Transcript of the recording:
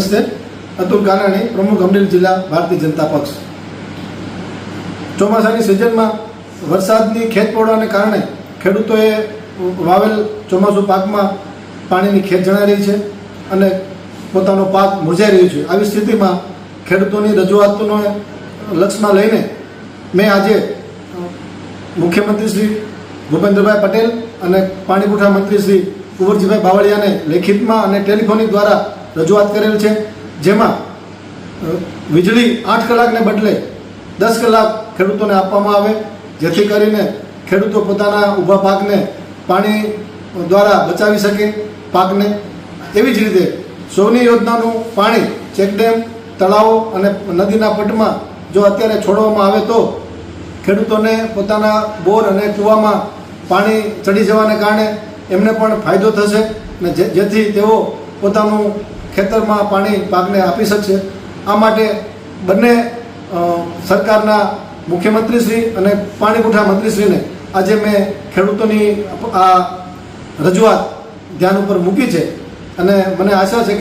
નમસ્તે અતુલ કાનાણી પ્રમુખ અમરેલી જિલ્લા ભારતીય જનતા પક્ષ. ચોમાસાની સિઝનમાં વરસાદની ખેત કારણે ખેડૂતોએ વાવેલ ચોમાસું પાકમાં પાણીની ખેત જણાઈ રહી છે અને પોતાનો પાક મુરઝાઈ રહ્યો છે. આવી સ્થિતિમાં ખેડૂતોની રજૂઆતોને લક્ષમાં લઈને મેં આજે મુખ્યમંત્રી શ્રી ભૂપેન્દ્રભાઈ પટેલ અને પાણી પુરવઠા મંત્રી શ્રી કુંવરજીભાઈ બાવળિયાને લેખિતમાં અને ટેલિફોનિક દ્વારા રજૂઆત કરેલ છે. જેમાં વીજળી આઠ કલાકને બદલે દસ કલાક ખેડૂતોને આપવામાં આવે, જેથી કરીને ખેડૂતો પોતાના ઊભા પાકને પાણી દ્વારા બચાવી શકે પાકને. એવી જ રીતે સૌની યોજનાનું પાણી ચેકડેમ તળાવો અને નદીના પટમાં જો અત્યારે છોડવામાં આવે તો ખેડૂતોને પોતાના બોર અને કૂવામાં પાણી ચડી જવાને કારણે એમને પણ ફાયદો થશે. અને જેથી તેઓ પોતાનું ખેતરમાં પાણી પાકને આપી શકશે. આ માટે બંને સરકારના મુખ્યમંત્રીશ્રી અને પાણી પુરવઠા મંત્રીશ્રીને આજે મેં ખેડૂતોની આ રજૂઆત ધ્યાન ઉપર મૂકી છે અને મને આશા છે